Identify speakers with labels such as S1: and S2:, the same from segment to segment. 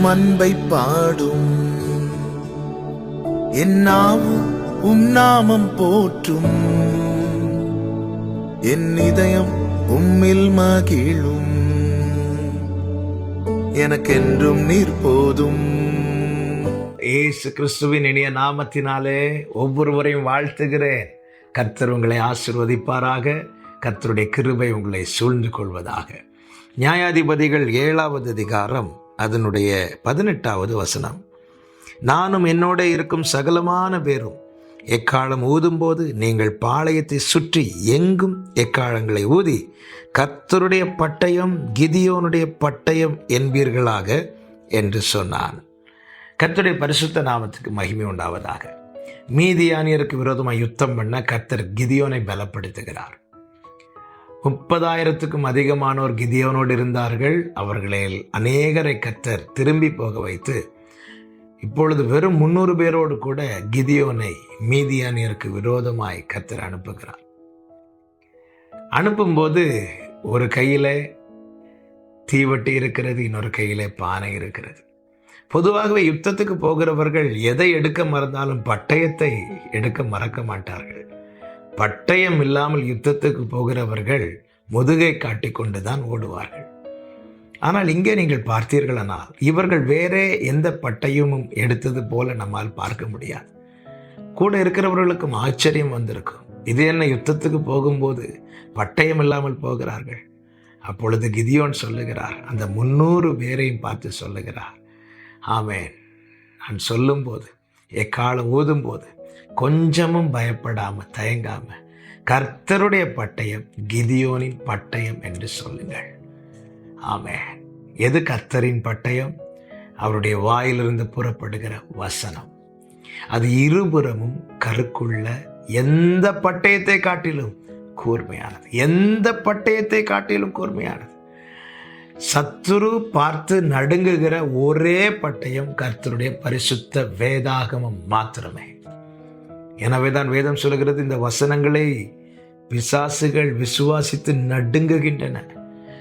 S1: உம் அன்பை பாடும். என்னாவும் உம் நாமம் போற்றும். என் இதயம் உம்மில் மகிழும். எனக்கென்றும் நீர் போதும்.
S2: ஏசு கிறிஸ்துவின் இனிய நாமத்தினாலே ஒவ்வொருவரையும் வாழ்த்துகிறேன். கர்த்தர் உங்களை ஆசிர்வதிப்பாராக. கர்த்தருடைய கிருபை உங்களை சூழ்ந்து கொள்வதாக. நியாயாதிபதிகள் ஏழாவது அதிகாரம் அதனுடைய பதினெட்டாவது வசனம். நானும் என்னோட இருக்கும் சகலமான பேரும் எக்காலம் ஊதும்போது நீங்கள் பாளையத்தை சுற்றி எங்கும் எக்காலங்களை ஊதி கத்தருடைய பட்டயம் கிதியோனுடைய பட்டயம் என்பீர்களாக என்று சொன்னான். கத்தருடைய பரிசுத்த நாமத்துக்கு மகிமை உண்டாவதாக. மீதியானியருக்கு விரோதமாக யுத்தம் பண்ண கர்த்தர் கிதியோனை பலப்படுத்துகிறார். முப்பதாயிரத்துக்கும் அதிகமானோர் கிதியோனோடு இருந்தார்கள். அவர்களில் அநேகரை கத்தர் திரும்பி போக வைத்து இப்பொழுது வெறும் முன்னூறு பேரோடு கூட கிதியோனை மீதியானியருக்கு விரோதமாய் கர்த்தர் அனுப்புகிறார். அனுப்பும்போது ஒரு கையில் தீவட்டி இருக்கிறது இன்னொரு கையிலே பானை இருக்கிறது. பொதுவாகவே யுத்தத்துக்கு போகிறவர்கள் எதை எடுக்க மறந்தாலும் பட்டயத்தை எடுக்க மறக்க மாட்டார்கள். பட்டயம் இல்லாமல் யுத்தத்துக்கு போகிறவர்கள் முதுகை காட்டிக்கொண்டு தான் ஓடுவார்கள். ஆனால் இங்கே நீங்கள் பார்த்தீர்களானால் இவர்கள் வேறே எந்த பட்டயமும் எடுத்தது போல நம்மால் பார்க்க முடியாது. கூட இருக்கிறவர்களுக்கும் ஆச்சரியம் வந்திருக்கும். இது என்ன யுத்தத்துக்கு போகும்போது பட்டயம் இல்லாமல் போகிறார்கள்? அப்பொழுது கிதியோன் சொல்லுகிறார் அந்த முன்னூறு பேரையும் பார்த்து சொல்லுகிறார் ஆமேன். நான் சொல்லும்போது எக்காலம் ஊதும்போது கொஞ்சமும் பயப்படாம தயங்காம கர்த்தருடைய பட்டயம் கிதியோனின் பட்டயம் என்று சொல்லுங்கள். ஆமே எது கர்த்தரின் பட்டயம்? அவருடைய வாயிலிருந்து புறப்படுகிற வசனம். அது இருபுறமும் கருக்குள்ள எந்த பட்டயத்தை காட்டிலும் கூர்மையானது. எந்த பட்டயத்தை காட்டிலும் கூர்மையானது. சத்துரு பார்த்து நடுங்குகிற ஒரே பட்டயம் கர்த்தருடைய பரிசுத்த வேதாகமம் மாத்திரமே. எனவே தான் வேதம் சொல்கிறது இந்த வசனங்களை பிசாசுகள் விசுவாசித்து நடுங்குகின்றன.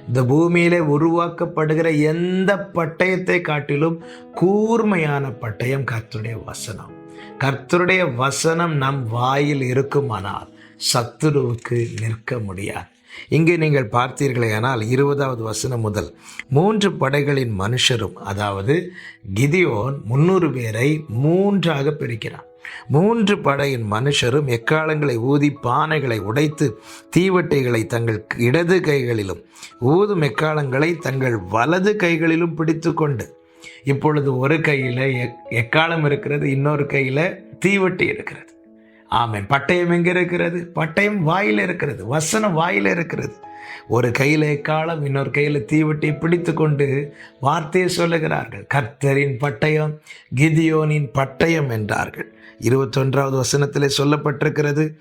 S2: இந்த பூமியிலே உருவாக்கப்படுகிற எந்த பட்டயத்தை காட்டிலும் கூர்மையான பட்டயம் கர்த்தருடைய வசனம். கர்த்தருடைய வசனம் நம் வாயில் இருக்குமானால் சத்துருவுக்கு நிற்க முடியாது. இங்கே நீங்கள் பார்த்தீர்களே ஆனால் இருபதாவது வசனம் முதல் மூன்று படைகளின் மனுஷரும் அதாவது கிதியோன் முன்னூறு பேரை மூன்றாக பிரிக்கிறான். மூன்று படையின் மனுஷரும் எக்காலங்களை ஊதி பானைகளை உடைத்து தீவட்டைகளை தங்கள் இடது கைகளிலும் ஊதும் எக்காலங்களை தங்கள் வலது கைகளிலும் பிடித்து கொண்டு இப்பொழுது ஒரு கையில் எக்காலம் இருக்கிறது இன்னொரு கையில் தீவட்டி இருக்கிறது. ஆமேன். பட்டயம் எங்கே இருக்கிறது? பட்டயம் வாயில் இருக்கிறது வசனம் வாயில் இருக்கிறது. ஒரு கையில் எக்காலம் இன்னொரு கையில் தீவட்டி பிடித்து கொண்டு வார்த்தையை சொல்லுகிறார்கள். கர்த்தரின் பட்டயம் கிதியோனின் பட்டயம் என்றார்கள். இருபத்தொன்றாவது வசனத்திலே சொல்லப்பட்டிருக்கிறது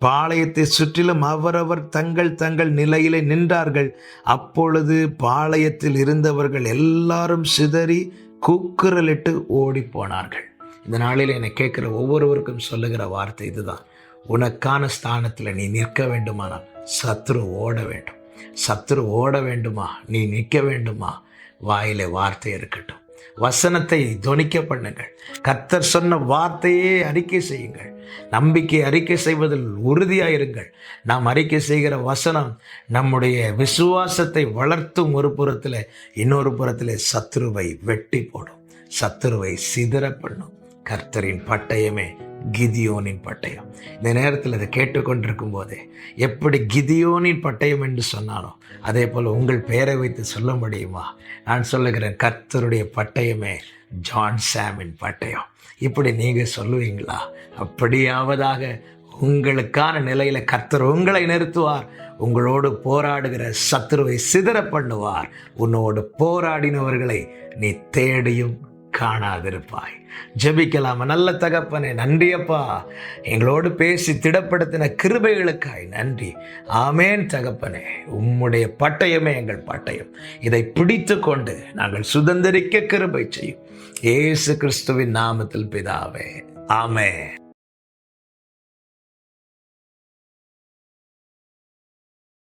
S2: பாளையத்தை சுற்றிலும் அவரவர் தங்கள் தங்கள் நிலையிலே நின்றார்கள். அப்பொழுது பாளையத்தில் இருந்தவர்கள் எல்லாரும் சிதறி கூக்குரலிட்டு ஓடி போனார்கள் இந்த நாளில் என்னை கேட்குற ஒவ்வொருவருக்கும் சொல்லுகிற வார்த்தை இதுதான். உனக்கான ஸ்தானத்தில் நீ நிற்க வேண்டுமானால் சத்ரு ஓட வேண்டும். சத்ரு ஓட வேண்டுமா? நீ நிற்க வேண்டுமா? வாயிலே வார்த்தை இருக்கட்டும். வசனத்தை துணிக்க பண்ணுங்கள் கத்தர் சொன்ன வார்த்தையே அறிக்கை செய்யுங்கள். நம்பிக்கை அறிக்கை செய்வதில் உறுதியாயிருங்கள். நாம் அறிக்கை செய்கிற வசனம் நம்முடைய விசுவாசத்தை வளர்த்தும் ஒரு புறத்தில் இன்னொரு புறத்தில் சத்ருவை வெட்டி போடும் சத்ருவை சிதற பண்ணும் கர்த்தரின் பட்டயமே கிதியோனின் பட்டயம். இந்த நேரத்தில் இதை கேட்டுக்கொண்டிருக்கும் போதே எப்படி கிதியோனின் பட்டயம் என்று சொன்னானோ அதே போல் உங்கள் பெயரை வைத்து சொல்ல முடியுமா? நான் சொல்லுகிறேன் கர்த்தருடைய பட்டயமே ஜான் சாமின் பட்டயம். இப்படி நீங்கள் சொல்லுவீங்களா? அப்படியாவதாக உங்களுக்கான நிலையில் கர்த்தர் உங்களை நிறுத்துவார். உங்களோடு போராடுகிற சத்துருவை சிதற பண்ணுவார். உன்னோடு போராடினவர்களை நீ தேடியும் காணாதிருப்பாய். ஜபிக்கலாமா? நல்ல தகப்பனே நன்றியப்பா. எங்களோடு பேசி திடப்படுத்தின கிருபைகளுக்காய் நன்றி. ஆமேன் தகப்பனே. உம்முடைய பட்டயமே எங்கள் பட்டயம். இதை பிடித்து கொண்டு நாங்கள் சுதந்திரிக்க கிருபை செய்யும். ஏசு கிறிஸ்துவின் நாமத்தில் பிதாவே. ஆமே